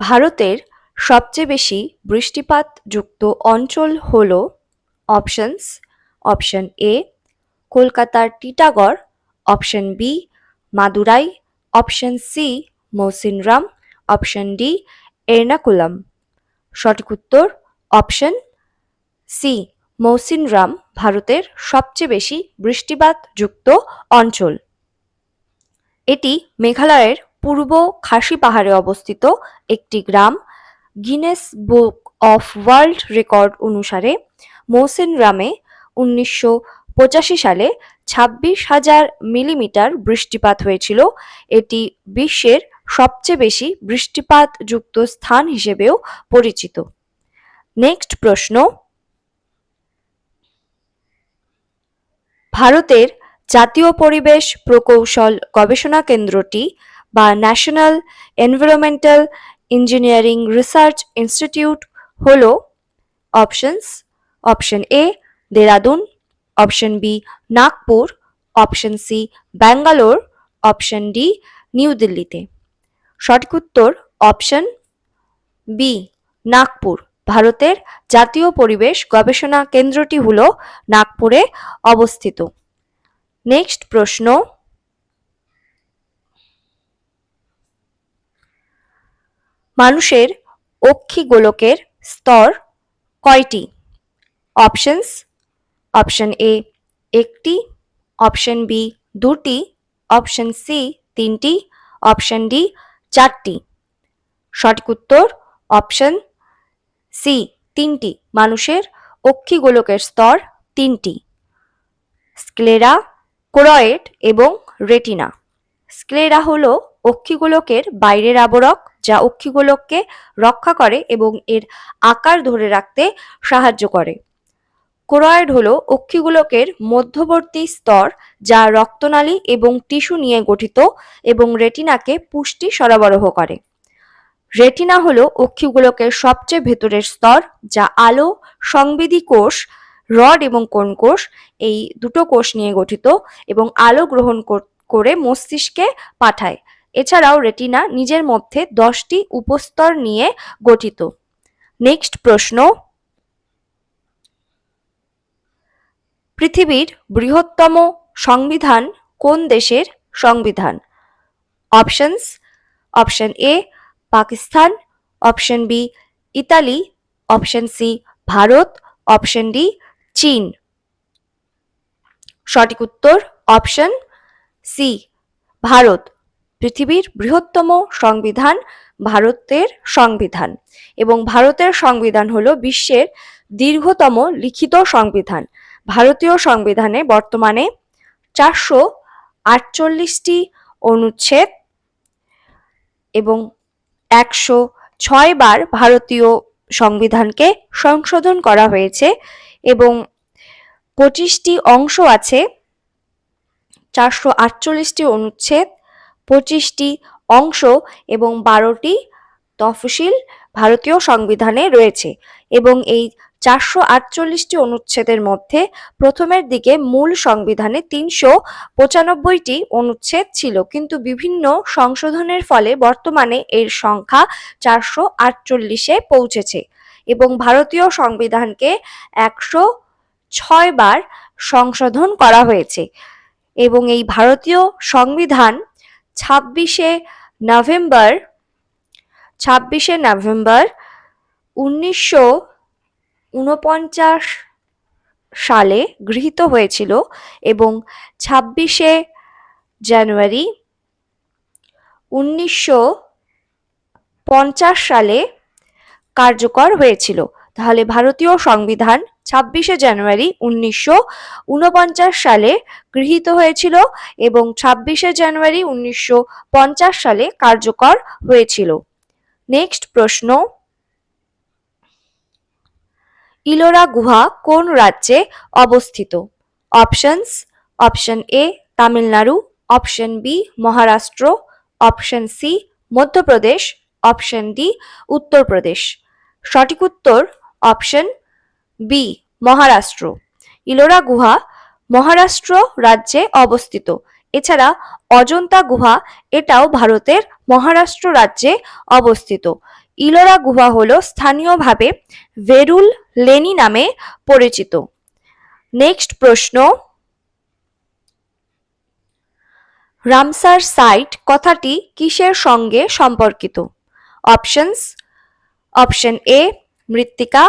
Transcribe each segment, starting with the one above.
ভারতের সবচেয়ে বেশি বৃষ্টিপাতযুক্ত অঞ্চল হল অপশনস অপশন এ কলকাতার Titagarh option B Madurai option C Mawsynram option D Ernakulam. সঠিক উত্তর অপশন সি মৌসিনরাম ভারতের সবচেয়ে বেশি বৃষ্টিপাতযুক্ত অঞ্চল। এটি মেঘালয়ের পূর্ব খাসি পাহাড়ে অবস্থিত একটি গ্রাম Guinness book of world record অনুসারে মৌসিনরামে উনিশশো পঁচাশি সালে ছাব্বিশ হাজার মিলিমিটার বৃষ্টিপাত হয়েছিল। এটি বিশ্বের সবচেয়ে বেশি বৃষ্টিপাতযুক্ত স্থান হিসেবেও পরিচিত। নেক্সট প্রশ্ন। ভারতের জাতীয় পরিবেশ প্রকৌশল গবেষণা কেন্দ্রটি বা national environmental engineering research institute হল options option A Dehradun option B Nagpur option C Bangalore option D New দিল্লিতে সঠিক উত্তর অপশন বি নাগপুর ভারতের জাতীয় পরিবেশ গবেষণা কেন্দ্রটি হল নাগপুরে অবস্থিত। নেক্সট প্রশ্ন মানুষের অক্ষিগোলকের স্তর কয়টি? অপশনস, অপশন এ একটি, অপশন বি দুটি, অপশন সি তিনটি, অপশন ডি চারটি। সঠিক উত্তর, অপশন সি তিনটি, মানুষের অক্ষিগোলকের স্তর তিনটি। স্ক্লেরা কোরয়েড এবং রেটিনা। স্ক্লেরা হলো অক্ষিগোলকের বাইরের আবরক, যা অক্ষিগোলককে রক্ষা করে এবং এর আকার ধরে রাখতে সাহায্য করে। কোরয়েড হলো অক্ষিগোলকের মধ্যবর্তী স্তর, যা রক্তনালী এবং টিস্যু নিয়ে গঠিত এবং রেটিনাকে পুষ্টি সরবরাহ করে। রেটিনা হলো অক্ষিগোলকের সবচেয়ে ভেতরের স্তর, যা আলো, সংবেদী কোষ, রড এবং কোন কোষ, এই দুটো কোষ নিয়ে গঠিত এবং আলো গ্রহণ করে মস্তিষ্কে পাঠায়। এছাড়াও রেটিনা নিজের মধ্যে দশটি উপস্তর নিয়ে গঠিত। নেক্সট প্রশ্ন। পৃথিবীর বৃহত্তম সংবিধান কোন দেশের সংবিধান? Options, option A Pakistan, option B Italy, option C Bharat, option D চীন। সঠিক উত্তর অপশন সি ভারত। পৃথিবীর বৃহত্তম সংবিধান ভারতের সংবিধান এবং ভারতের সংবিধান হলো বিশ্বের দীর্ঘতম লিখিত সংবিধান। ভারতীয় সংবিধানে বর্তমানে চারশো আটচল্লিশটি অনুচ্ছেদ এবং একশো ছয় বার ভারতীয় সংবিধানকে সংশোধন করা হয়েছে এবং পঁচিশটি অংশ আছে। চারশো আটচল্লিশটি অনুচ্ছেদ পঁচিশটি অংশ এবং বারোটি তফসিল ভারতীয় সংবিধানে রয়েছে এবং এই চারশো আটচল্লিশটি অনুচ্ছেদের মধ্যে প্রথমের দিকে মূল সংবিধানে তিনশো পঁচানব্বইটি অনুচ্ছেদ ছিল, কিন্তু বিভিন্ন সংশোধনের ফলে বর্তমানে এর সংখ্যা চারশো আটচল্লিশে পৌঁছেছে এবং ভারতীয় সংবিধানকে একশো ছয় বার সংশোধন করা হয়েছে এবং এই ভারতীয় সংবিধান ছাব্বিশে নভেম্বর ছাব্বিশে নভেম্বর উনিশশো উনপঞ্চাশ সালে গৃহীত হয়েছিল এবং ছাব্বিশে জানুয়ারি উনিশশো পঞ্চাশ সালে কার্যকর হয়েছিল। তাহলে ভারতীয় সংবিধান ছাব্বিশে জানুয়ারি উনিশশো উনপঞ্চাশ সালে গৃহীত হয়েছিল এবং ছাব্বিশে জানুয়ারি উনিশশো পঞ্চাশ সালে কার্যকর হয়েছিল। নেক্সট প্রশ্ন। ইলোরা গুহা কোন রাজ্যে অবস্থিত? Options option A Tamil Nadu option B Maharashtra option C Madhya Pradesh option D Uttar Pradesh. সঠিক উত্তর অপশন বি, মহারাষ্ট্র। ইলোরা গুহা মহারাষ্ট্র রাজ্যে অবস্থিত। এছাড়া অজন্তা গুহা এটাও ভারতের মহারাষ্ট্র রাজ্যে অবস্থিত। ইলোরা গুহা হলো স্থানীয়ভাবে ভেরুল লেনি নামে পরিচিত। নেক্সট প্রশ্ন। রামসার সাইট কথাটি কিসের সঙ্গে সম্পর্কিত? অপশনস, অপশন এ, মৃত্তিকা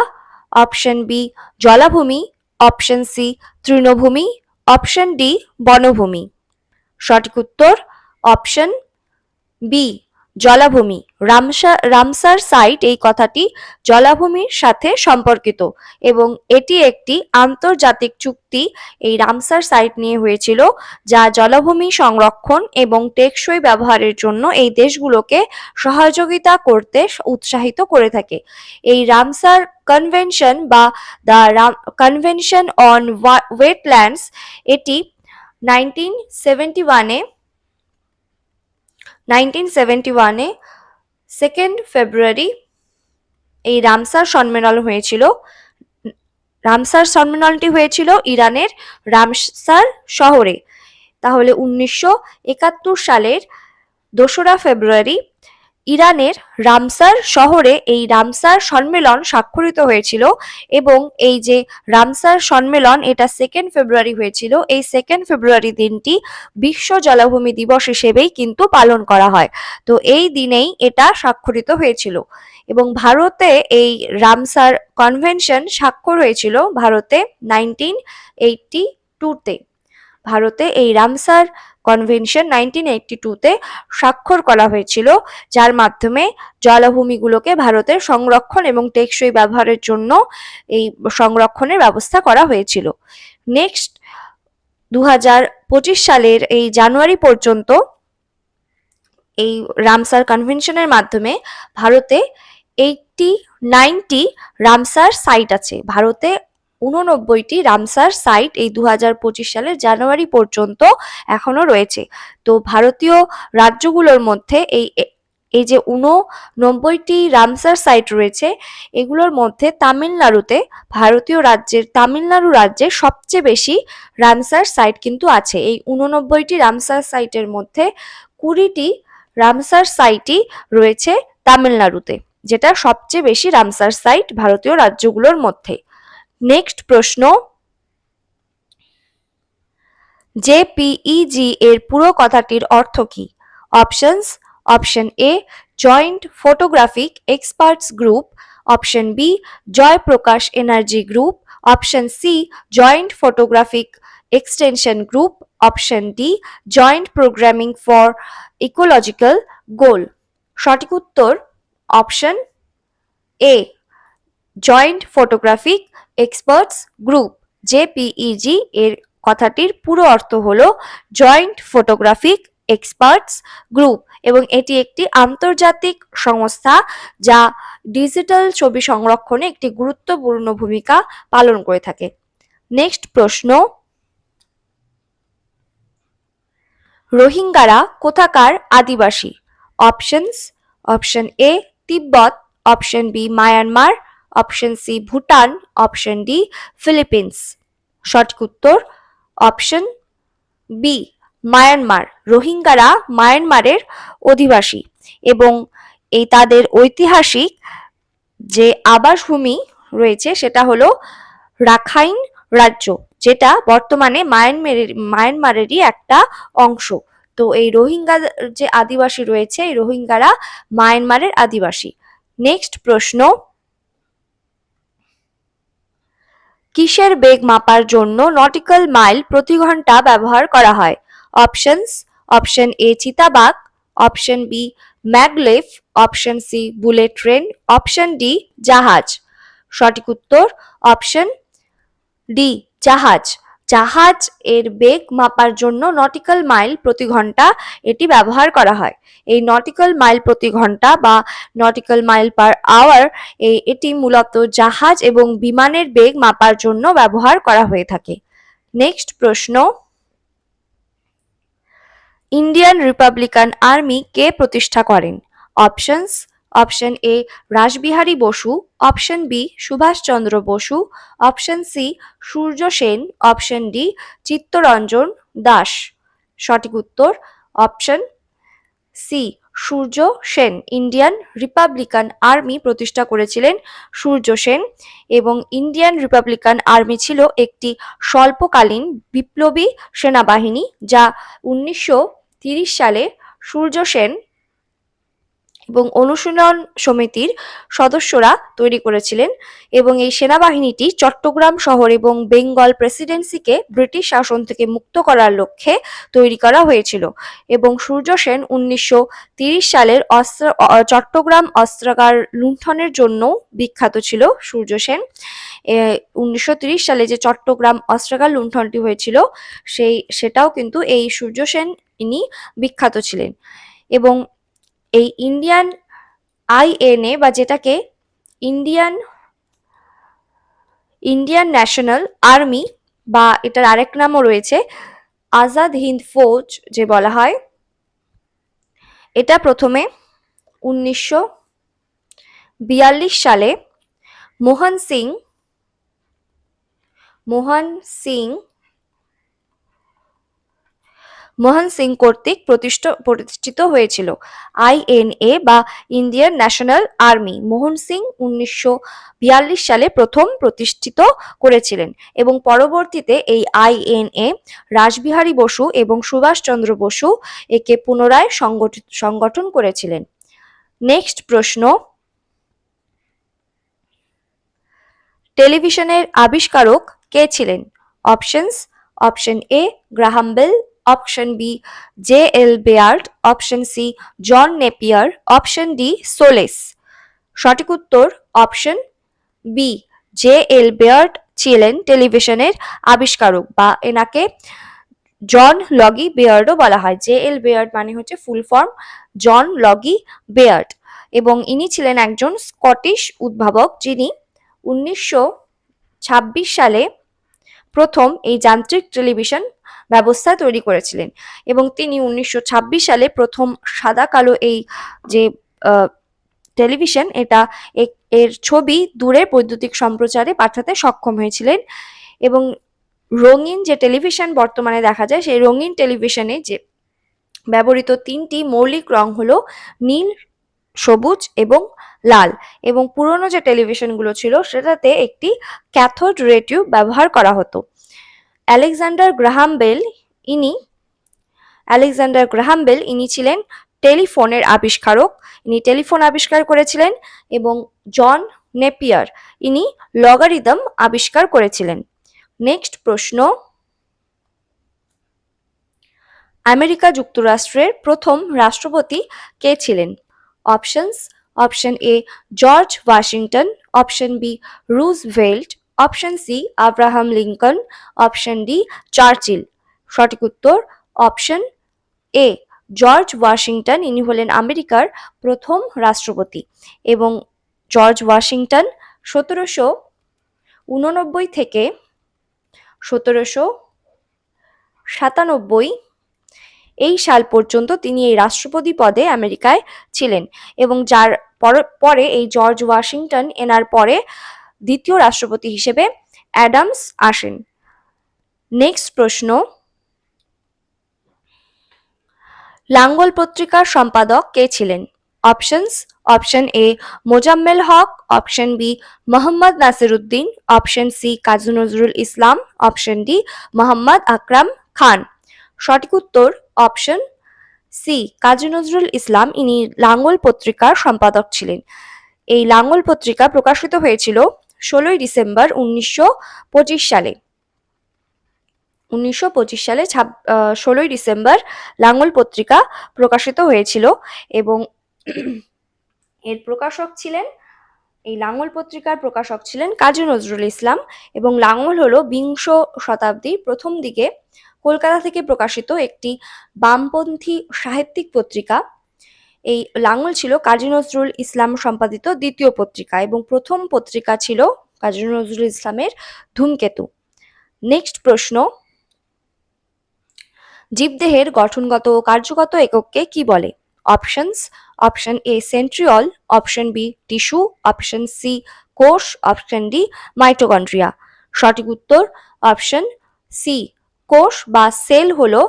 অপশন বি জলাভূমি অপশন সি তৃণভূমি অপশন ডি বনভূমি। সঠিক উত্তর অপশন বি জলাভূমি। রামসা, রামসার সাইট এই কথাটি জলাভূমির সাথে সম্পর্কিত এবং এটি একটি আন্তর্জাতিক চুক্তি এই রামসার সাইট নিয়ে হয়েছিল যা জলাভূমি সংরক্ষণ এবং টেকসই ব্যবহারের জন্য এই দেশগুলোকে সহযোগিতা করতে উৎসাহিত করে থাকে। এই রামসার কনভেনশন বা দ্য কনভেনশন অন ওয়েটল্যান্ডস এটি নাইনটিন সেভেন্টি ওয়ানে নাইনটিন সেভেন্টি ওয়ানে সেকেন্ড ফেব্রুয়ারি এই রামসার সম্মেলন হয়েছিল। রামসার সম্মেলনটি হয়েছিল ইরানের রামসার শহরে। তাহলে উনিশশো একাত্তর সালের দোসরা ফেব্রুয়ারি ইরানের রামসার শহরে এই রামসার সম্মেলন স্বাক্ষরিত হয়েছিল এবং এই যে রামসার সম্মেলন, এটা সেকেন্ড ফেব্রুয়ারি হয়েছিল। এই সেকেন্ড ফেব্রুয়ারি দিনটি বিশ্ব জলাভূমি দিবস হিসেবেই কিন্তু পালন করা হয়। তো এই দিনেই এটা স্বাক্ষরিত হয়েছিল এবং ভারতে এই রামসার কনভেনশন স্বাক্ষর হয়েছিল ভারতে নাইনটিন এইটটি টুতে ভারতে এই রামসার কনভেনশন নাইনটিন এইটটি টুতে স্বাক্ষর করা হয়েছিল, যার মাধ্যমে জলাভূমিগুলোকে ভারতের সংরক্ষণ এবং টেকসই ব্যবহারের জন্য এই সংরক্ষণের ব্যবস্থা করা হয়েছিল। নেক্সট দু সালের এই জানুয়ারি পর্যন্ত এই রামসার কনভেনশনের মাধ্যমে ভারতে এইটটি নাইনটি রামসার সাইট আছে। ভারতে উননব্বইটি রামসার সাইট এই দু হাজার পঁচিশ সালের জানুয়ারি পর্যন্ত এখনও রয়েছে। তো ভারতীয় রাজ্যগুলোর মধ্যে এই এই যে উননব্বইটি রামসার সাইট রয়েছে, এগুলোর মধ্যে তামিলনাড়ুতে ভারতীয় রাজ্যের, তামিলনাড়ু রাজ্যে সবচেয়ে বেশি রামসার সাইট কিন্তু আছে। এই উননব্বইটি রামসার সাইটের মধ্যে কুড়িটি রামসার সাইটই রয়েছে তামিলনাড়ুতে, যেটা সবচেয়ে বেশি রামসার সাইট ভারতীয় রাজ্যগুলোর মধ্যে। নেক্সট প্রশ্ন। জেপিইজি এর পুরো কথাটির অর্থ কি? Options, option A, joint photographic experts group, option B Joy Prakash energy group, option C, joint photographic extension group, option D, joint programming for ecological goal. সঠিক উত্তর option A, joint photographic experts group JPEG এর কথাটির পুরো অর্থ হলো joint photographic experts group এবং এটি একটি আন্তর্জাতিক সংস্থা যা ডিজিটাল ছবি সংরক্ষণে একটি গুরুত্বপূর্ণ ভূমিকা পালন করে থাকে। নেক্সট প্রশ্ন। রোহিঙ্গারা কোথাকার আদিবাসী? Options option A Tibet option B Myanmar option C Bhutan, option D Philippines. সঠিক উত্তর অপশন বি মায়ানমার। রোহিঙ্গারা মায়ানমারের অধিবাসী এবং এই তাদের ঐতিহাসিক যে আবাসভূমি রয়েছে সেটা হলো রাখাইন রাজ্য, যেটা বর্তমানে মায়ানমারের, মায়ানমারেরই একটা অংশ। তো এই রোহিঙ্গা যে আদিবাসী রয়েছে, এই রোহিঙ্গারা মায়ানমারের আদিবাসী। নেক্সট প্রশ্ন কিসের বেগ মাপার জন্য নটিক্যাল মাইল প্রতি ঘণ্টা ব্যবহার করা হয়? অপশনস অপশন এ চিতাবাঘ option B maglev option C bullet train option D জাহাজ। সঠিক উত্তর অপশন ডি জাহাজ। জাহাজ এর বেগ মাপার জন্য নটিক্যাল মাইল প্রতি ঘণ্টা এটি ব্যবহার করা হয়। এই নটিক্যাল মাইল প্রতি ঘণ্টা বা নটিক্যাল মাইল পার আওয়ার এটি মূলত জাহাজ এবং বিমানের বেগ মাপার জন্য ব্যবহার করা হয়ে থাকে। নেক্সট প্রশ্ন। ইন্ডিয়ান রিপাবলিকান আর্মি কে প্রতিষ্ঠা করেন? Options option A Rash Behari Bose option B Subhash Chandra Bose option C Surya Sen option D Chittaranjan Das সঠিক উত্তর option C Surya Sen Indian Republican Army প্রতিষ্ঠা করেছিলেন সূর্য সেন এবং ইন্ডিয়ান রিপাবলিকান আর্মি ছিল একটি স্বল্পকালীন বিপ্লবী সেনাবাহিনী যা উনিশশো সালে সূর্য সেন এবং অনুশীলন সমিতির সদস্যরা তৈরি করেছিলেন এবং এই সেনাবাহিনীটি চট্টগ্রাম শহর এবং বেঙ্গল প্রেসিডেন্সিকে ব্রিটিশ শাসন থেকে মুক্ত করার লক্ষ্যে তৈরি করা হয়েছিল এবং সূর্য সেন উনিশশো সালের অস্ত্র চট্টগ্রাম অস্ত্রাগার লুণ্ঠনের জন্য বিখ্যাত ছিল সূর্য সেন। উনিশশো সালে যে চট্টগ্রাম অস্ত্রাগার লুণ্ঠনটি হয়েছিল, সেই, সেটাও কিন্তু এই সূর্য সেন ইনি বিখ্যাত ছিলেন। এবং এই ইন্ডিয়ান আইএনএ বা যেটাকে ইন্ডিয়ান ইন্ডিয়ান ন্যাশনাল আর্মি বা এটার আরেক নামও রয়েছে আজাদ হিন্দ ফৌজ যে বলা হয়, এটা প্রথমে উনিশশো বিয়াল্লিশ সালে মোহন সিং মোহন সিং মোহন সিং কর্তৃক প্রতিষ্ঠ, প্রতিষ্ঠিত হয়েছিল। আইএনএ বা Indian National Army Mohan Singh উনিশশো বিয়াল্লিশ সালে প্রথম প্রতিষ্ঠিত করেছিলেন এবং পরবর্তীতে এই আইএনএ রাসবিহারী বসু এবং সুভাষচন্দ্র বসু একে পুনরায় সংগঠন করেছিলেন। নেক্সট প্রশ্ন। টেলিভিশনের আবিষ্কারক কে ছিলেন? Options, option A, Graham Bell option B, J L Baird, option C, John Napier, option D, solace. সঠিক উত্তর option B, J L Baird ছিলেন টেলিভিশনের আবিষ্কারক বা এনাকে জন লগি বেয়ার্ডও বলা হয়। জে এল বেয়ার্ড মানে হচ্ছে ফুল ফর্ম জন লগি বেয়ার্ড এবং ইনি ছিলেন একজন স্কটিশ উদ্ভাবক যিনি উনিশশো ছাব্বিশ সালে প্রথম এই যান্ত্রিক টেলিভিশন ব্যবস্থা তৈরি করেছিলেন। এবং তিনি উনিশশো ছাব্বিশ সালে প্রথম সাদা কালো এই যে টেলিভিশন, এটা এর ছবি দূরের বৈদ্যুতিক সম্প্রচারে পাঠাতে সক্ষম হয়েছিলেন। এবং রঙিন যে টেলিভিশন বর্তমানে দেখা যায়, সেই রঙিন টেলিভিশনে যে ব্যবহৃত তিনটি মৌলিক রং হলো নীল, সবুজ এবং লাল। এবং পুরনো যে টেলিভিশনগুলো ছিল, সেটাতে একটি ক্যাথোড রেটিউ ব্যবহার করা হতো। আলেকজান্ডার গ্রাহাম বেল ইনি, আলেকজান্ডার গ্রাহাম বেল ইনি ছিলেন টেলিফোনের আবিষ্কারক। ইনি টেলিফোন আবিষ্কার করেছিলেন এবং জন নেপিয়ার ইনি লগারিদম আবিষ্কার করেছিলেন। নেক্সট প্রশ্ন। আমেরিকা যুক্তরাষ্ট্রের প্রথম রাষ্ট্রপতি কে ছিলেন? Options, option A, George Washington, option B, Roosevelt option C, Abraham Lincoln, option D, Churchill. সঠিক উত্তর, অপশন এ, জর্জ ওয়াশিংটন। ইনি হলেন আমেরিকার প্রথম রাষ্ট্রপতি এবং জর্জ ওয়াশিংটন সতেরোশো উননব্বই থেকে সতেরোশো সাতানব্বই এই সাল পর্যন্ত তিনি এই রাষ্ট্রপতি পদে আমেরিকায় ছিলেন এবং যার পরে এই জর্জ ওয়াশিংটন এনার পরে দ্বিতীয় রাষ্ট্রপতি হিসেবে অ্যাডামস আসেন। নেক্সট প্রশ্ন। লাঙ্গল পত্রিকার সম্পাদক কে ছিলেন? Options, option A, Mozammel Haque, option B, Mohammad Nasiruddin, option C, Kazi Nazrul Islam, option D, Mohammad Akram Khan. সঠিক উত্তর অপশন সি, কাজী নজরুল ইসলাম, ইনি লাঙ্গল পত্রিকার সম্পাদক ছিলেন। এই লাঙ্গল পত্রিকা প্রকাশিত হয়েছিল ষোলোই ডিসেম্বর উনিশশো পঁচিশ সালে। উনিশশো পঁচিশ সালে ষোলোই ডিসেম্বর লাঙ্গল পত্রিকা প্রকাশিত হয়েছিল এবং এর প্রকাশক ছিলেন, এই লাঙল পত্রিকার প্রকাশক ছিলেন কাজী নজরুল ইসলাম এবং লাঙল হলো বিংশ শতাব্দীর প্রথম দিকে কলকাতা থেকে প্রকাশিত একটি বামপন্থী সাহিত্যিক পত্রিকা। এই লাঙল ছিল কাজী নজরুল ইসলাম সম্পাদিত দ্বিতীয় পত্রিকা এবং প্রথম পত্রিকা ছিল কাজী নজরুল ইসলামের ধূমকেতু। নেক্সট প্রশ্ন, জীবদেহের গঠনগত ও কার্যগত একককে কি বলে? Options option A centriole option B tissue option C কোষ অপশন ডি মাইটোকন্ড্রিয়া সঠিক উত্তর অপশন সি কোষ বা সেল হলো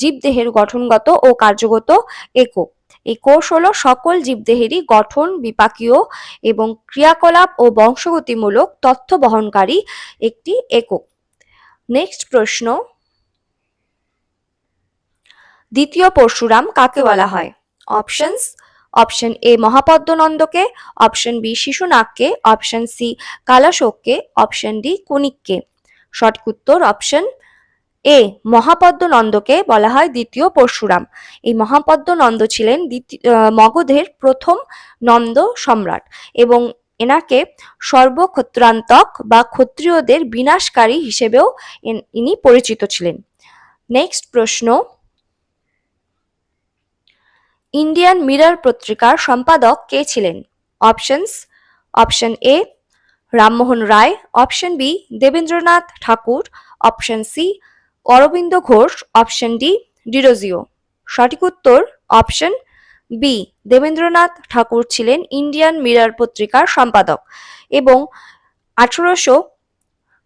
জীবদেহের গঠনগত ও কার্যগত একক। এই কোষ হলো সকল জীবদেহেরই গঠন, বিপাকীয় এবং ক্রিয়াকলাপ ও বংশগতিমূলক তথ্য বহনকারী একটি একক। নেক্সট প্রশ্ন। দ্বিতীয় পরশুরাম কাকে বলা হয়? অপশনস অপশন এ মহাপদ্মনন্দকে অপশন বি শিশুনাগকে অপশন সি কালাশোককে অপশন ডি কুনিককে। সঠিক উত্তর অপশন এ মহাপদ্মনন্দকে বলা হয় দ্বিতীয় পরশুরাম। এই মহাপদ্মনন্দ ছিলেন দ্বিতীয় মগধের প্রথম নন্দ সম্রাট এবং এনাকে সর্বক্ষত্রান্তক বা ক্ষত্রিয়দের বিনাশকারী হিসেবেও ইনি পরিচিত ছিলেন। নেক্সট প্রশ্ন। ইন্ডিয়ান মিরর পত্রিকার সম্পাদক কে ছিলেন? Options, option A Rammohan Roy, option B Debendranath Thakur, option C Aurobindo Ghosh option D Derozio সঠিক উত্তর অপশন বি দেবেন্দ্রনাথ ঠাকুর ছিলেন ইন্ডিয়ান মিরর পত্রিকার সম্পাদক এবং আঠারোশো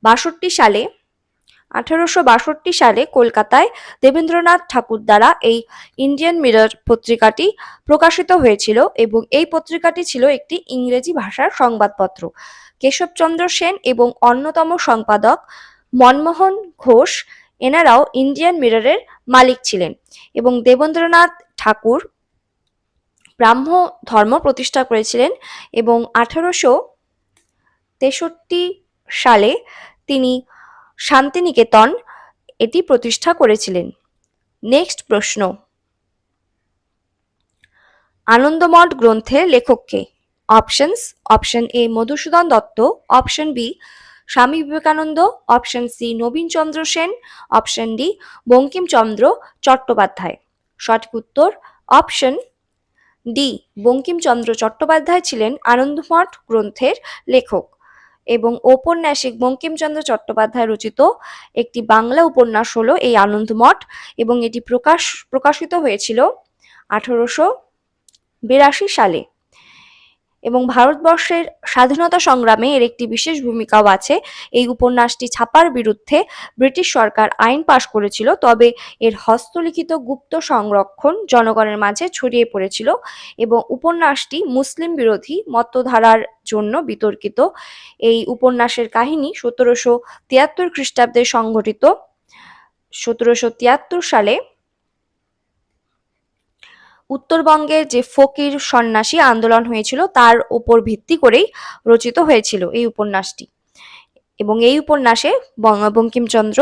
বাষট্টি সালে, আঠারোশো বাষট্টি সালে কলকাতায় দেবেন্দ্রনাথ ঠাকুর দ্বারা এই ইন্ডিয়ান মিরর পত্রিকাটি প্রকাশিত হয়েছিল এবং এই পত্রিকাটি ছিল একটি ইংরেজি ভাষার সংবাদপত্র। কেশবচন্দ্র সেন এবং অন্যতম সম্পাদক মনমোহন ঘোষ এনারাও ইন্ডিয়ান মিররের মালিক ছিলেন এবং দেবেন্দ্রনাথ ঠাকুর ব্রাহ্ম ধর্ম প্রতিষ্ঠা করেছিলেন এবং আঠারোশো তেষট্টি সালে তিনি শান্তিনিকেতন এটি প্রতিষ্ঠা করেছিলেন। নেক্সট প্রশ্ন। আনন্দমঠ গ্রন্থের লেখককে options, option A Madhusudan Dutt, option B Swami Vivekananda option C Nabinchandra Sen option D Bankimchandra Chattopadhyay. সঠিক উত্তর অপশন ডি বঙ্কিমচন্দ্র চট্টোপাধ্যায় ছিলেন আনন্দমঠ গ্রন্থের লেখক এবং ঔপন্যাসিক বঙ্কিমচন্দ্র চট্টোপাধ্যায় রচিত একটি বাংলা উপন্যাস হলো এই আনন্দমঠ এবং এটি প্রকাশ, প্রকাশিত হয়েছিল আঠারোশো বিরাশি সালে। এবং ভারতবর্ষের স্বাধীনতা সংগ্রামে এর একটি বিশেষ ভূমিকাও আছে। এই উপন্যাসটি ছাপার বিরুদ্ধে ব্রিটিশ সরকার আইন পাশ করেছিল, তবে এর হস্তলিখিত গুপ্ত সংরক্ষণ জনগণের মাঝে ছড়িয়ে পড়েছিল এবং উপন্যাসটি মুসলিম বিরোধী মতধারার জন্য বিতর্কিত। এই উপন্যাসের কাহিনী সতেরোশো তিয়াত্তর খ্রিস্টাব্দে সংঘটিত। সতেরোশো তিয়াত্তর সালে উত্তরবঙ্গের যে ফকির সন্ন্যাসী আন্দোলন হয়েছিল, তার উপর ভিত্তি করেই রচিত হয়েছিল এই উপন্যাসটি। এবং এই উপন্যাসে বঙ্কিমচন্দ্র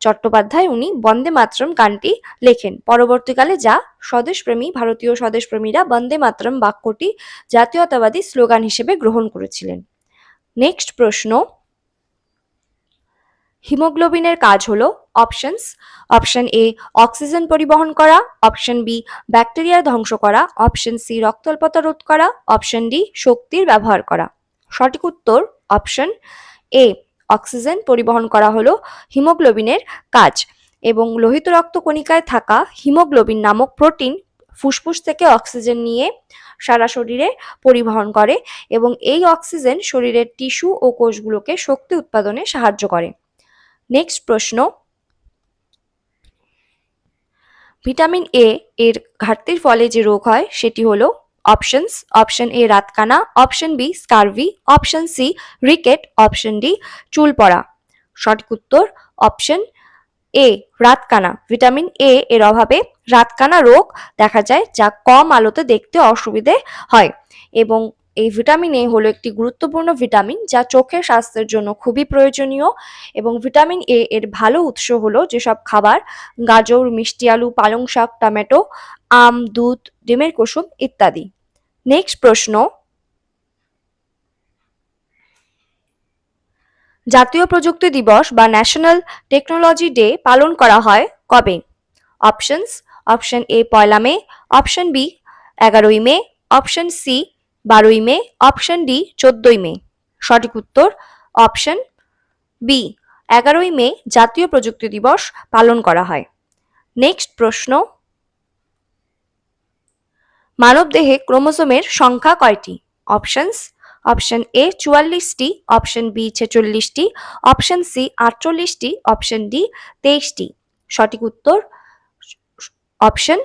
চট্টোপাধ্যায় উনি বন্দে মাতরম গানটি লেখেন। পরবর্তীকালে যা স্বদেশপ্রেমী, ভারতীয় স্বদেশপ্রেমীরা বন্দে মাতরম বাক্যটি জাতীয়তাবাদী স্লোগান হিসেবে গ্রহণ করেছিলেন। নেক্সট প্রশ্ন হিমোগ্লোবিনের কাজ হলো অপশনস, অপশন এ অক্সিজেন পরিবহন করা, অপশন বি ব্যাকটেরিয়া ধ্বংস করা, অপশন সি রক্তল্পতা রোধ করা, অপশন ডি শক্তির ব্যবহার করা। সঠিক উত্তর অপশন এ, অক্সিজেন পরিবহন করা হলো হিমোগ্লোবিনের কাজ এবং লোহিত রক্তকণিকায় থাকা হিমোগ্লোবিন নামক প্রোটিন ফুসফুস থেকে অক্সিজেন নিয়ে সারা শরীরে পরিবহন করে এবং এই অক্সিজেন শরীরের টিস্যু ও কোষগুলোকে শক্তি উৎপাদনে সাহায্য করে। নেক্সট প্রশ্ন ভিটামিন এ এর ঘাটতির ফলে যে রোগ হয় সেটি হলো অপশনস অপশন এ রাতকানা option B scurvy option C rickets option D চুল পড়া। সঠিক উত্তর অপশন এ রাতকানা। ভিটামিন এ এর অভাবে রাতকানা রোগ দেখা যায় যা কম আলোতে দেখতে অসুবিধে হয় এবং এই ভিটামিন এ হলো একটি গুরুত্বপূর্ণ ভিটামিন যা চোখের স্বাস্থ্যের জন্য খুবই প্রয়োজনীয় এবং ভিটামিন এ এর ভালো উৎস হলো যেসব খাবার গাজর, মিষ্টি আলু, পালং শাক, টমেটো, আম, দুধ, ডিমের কুসুম ইত্যাদি। নেক্সট প্রশ্ন। জাতীয় প্রযুক্তি দিবস বা ন্যাশনাল টেকনোলজি ডে পালন করা হয় কবে? অপশনস অপশন এ পয়লা মে অপশন বি এগারোই মে অপশন সি বারোই মে অপশন ডি চোদ্দই মে। সঠিক উত্তর অপশন বি এগারোই মে, জাতীয় প্রযুক্তি দিবস পালন করা হয়। নেক্সট প্রশ্ন, মানবদেহে ক্রোমোজোমের সংখ্যা কয়টি? অপশনস অপশন এ চুয়াল্লিশটি অপশন বি ছেচল্লিশটি অপশন সি আটচল্লিশটি অপশন ডি তেইশটি। সঠিক উত্তর অপশন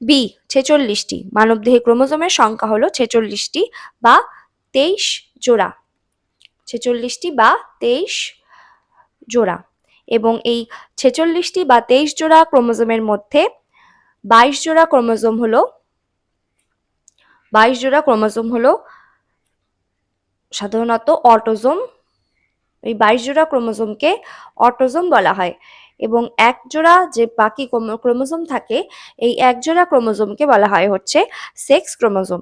বি, ছেচল্লিশটি। মানবদেহে ক্রোমোজোমের সংখ্যা হলো ছেচল্লিশটি বা তেইশ জোড়া। ছেচল্লিশটি বা তেইশ জোড়া। এবং এই ছেচল্লিশটি বা তেইশ জোড়া ক্রোমোজোমের মধ্যে বাইশ জোড়া ক্রোমোজোম হলো, বাইশ জোড়া ক্রোমোজোম হলো সাধারণত অটোজোম। এই বাইশ জোড়া ক্রোমোজোমকে অটোজোম বলা হয়। এবং এক জোড়া যে বাকি ক্রোমোজোম থাকে, এই এক জোড়া ক্রোমোজোমকে বলা হয় হচ্ছে সেক্স ক্রোমোজোম।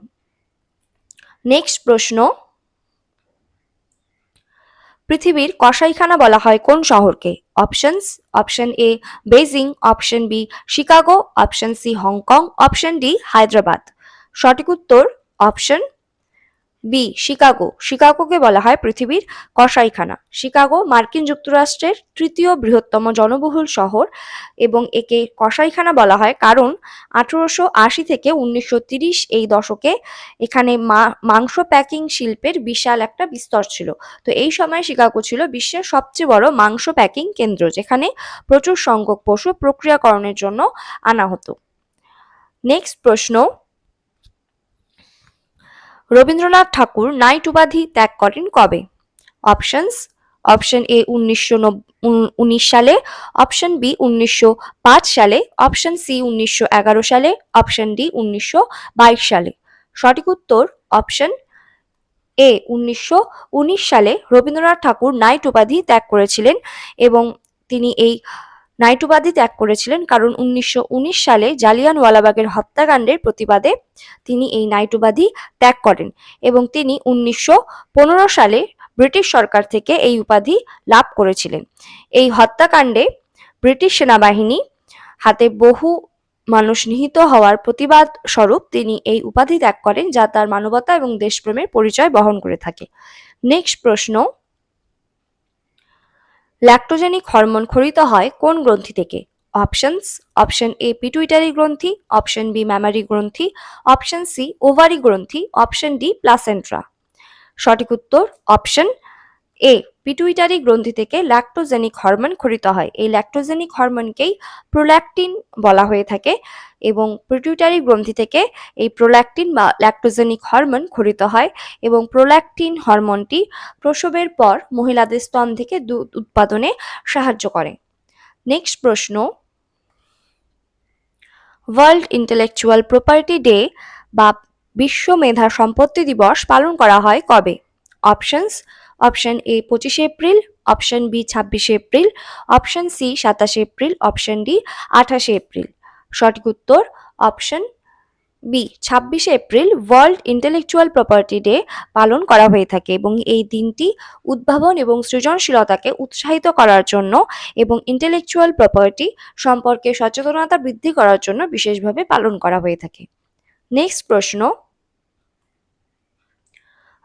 নেক্সট প্রশ্ন। পৃথিবীর কসাইখানা বলা হয় কোন শহরকে? Options, option A Beijing option B Chicago, option C Hong Kong, option D Hyderabad. সঠিক উত্তর অপশন বি শিকাগো। শিকাগোকে বলা হয় পৃথিবীর কসাইখানা। শিকাগো মার্কিন যুক্তরাষ্ট্রের তৃতীয় বৃহত্তম জনবহুল শহর এবং একে কসাইখানা বলা হয় কারণ আঠারোশো আশি থেকে উনিশশো এই দশকে এখানে মাংস প্যাকিং শিল্পের বিশাল একটা বিস্তর ছিল। তো এই সময় শিকাগো ছিল বিশ্বের সবচেয়ে বড় মাংস প্যাকিং কেন্দ্র, যেখানে প্রচুর সংখ্যক পশু প্রক্রিয়াকরণের জন্য আনা হতো। নেক্সট প্রশ্ন রবীন্দ্রনাথ ঠাকুর নাইট উপাধি ত্যাগ করেন কবে? অপশনস অপশন এ উনিশশো উনিশ সালে অপশন বি উনিশশো পাঁচ সালে অপশন সি উনিশশো এগারো সালে অপশন ডি উনিশশো বাইশ সালে। সঠিক উত্তর অপশন এ উনিশশো উনিশ সালে রবীন্দ্রনাথ ঠাকুর নাইট উপাধি ত্যাগ করেছিলেন এবং তিনি এই নাইট উপাধি ত্যাগ করেছিলেন কারণ উনিশশো উনিশ সালে জালিয়ানওয়ালাবাগের হত্যাকাণ্ডের প্রতিবাদে তিনি এই নাইট উপাধি ত্যাগ করেন এবং তিনি উনিশশো পনেরো সালে ব্রিটিশ সরকার থেকে এই উপাধি লাভ করেছিলেন। এই হত্যাকাণ্ডে ব্রিটিশ সেনাবাহিনী হাতে বহু মানুষ নিহিত হওয়ার প্রতিবাদ স্বরূপ তিনি এই উপাধি ত্যাগ করেন যা তার মানবতা এবং দেশপ্রেমের পরিচয় বহন করে থাকে। নেক্সট প্রশ্ন ল্যাক্টোজেনিক হরমোন খরিত হয় কোন গ্রন্থি থেকে? অপশনস, অপশন এ পিটুইটারি গ্রন্থি, অপশন বি ম্যামারি গ্রন্থি, অপশন সি ওভারি গ্রন্থি, অপশন ডি প্লাসেন্ট্রা। সঠিক উত্তর, অপশন এ পিটুইটারি গ্রন্থি থেকে ল্যাক্টোজেনিক হরমোন খরিত হয়। এই ল্যাক্টোজেনিক হরমোনকেই প্রোল্যাকটিন বলা হয়ে থাকে এবং পিটুইটারি গ্রন্থি থেকে এই প্রোল্যাকটিন বা ল্যাক্টোজেনিক হরমোন খরিত হয় এবং প্রোল্যাকটিন হরমোনটি প্রসবের পর মহিলাদের স্তন থেকে দুধ উৎপাদনে সাহায্য করে। নেক্সট প্রশ্ন। ওয়ার্ল্ড ইন্টেলেকচুয়াল প্রপার্টি ডে বা বিশ্ব মেধা সম্পত্তি দিবস পালন করা হয় কবে? অপশনস অপশন এ পঁচিশে এপ্রিল। অপশন বি ছাব্বিশে এপ্রিল। অপশন সি সাতাশে এপ্রিল। অপশন ডি আঠাশে এপ্রিল। সঠিক উত্তর অপশন বি ছাব্বিশে April world intellectual property day পালন করা হয়ে থাকে এবং এই দিনটি উদ্ভাবন এবং সৃজনশীলতাকে উৎসাহিত করার জন্য এবং ইন্টেলেকচুয়াল প্রপার্টি সম্পর্কে সচেতনতা বৃদ্ধি করার জন্য বিশেষভাবে পালন করা হয়ে থাকে। নেক্সট প্রশ্ন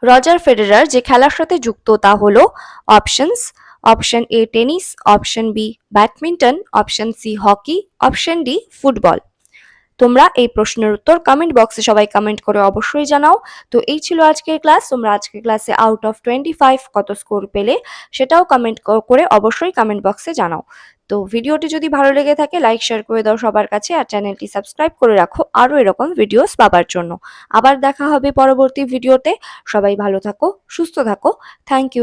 রজার ফেডেরার যে খেলার সাথে যুক্ত তা হল options, option A tennis, option B badminton, option C hockey, option D football. তোমরা এই প্রশ্নের উত্তর কমেন্ট বক্সে সবাই কমেন্ট করে অবশ্যই জানাও। তো এই ছিল আজকের ক্লাস তোমরা আজকের ক্লাসে আউট অফ টোয়েন্টি ফাইভ কত স্কোর পেলে সেটাও কমেন্ট করে অবশ্যই কমেন্ট বক্সে জানাও। তো ভিডিওটি যদি ভালো লেগে থাকে লাইক শেয়ার করে দাও সবার কাছে আর চ্যানেলটি সাবস্ক্রাইব করে রাখো আরও এরকম ভিডিওস পাবার জন্য। আবার দেখা হবে পরবর্তী ভিডিওতে সবাই ভালো থাকো, সুস্থ থাকো। Thank you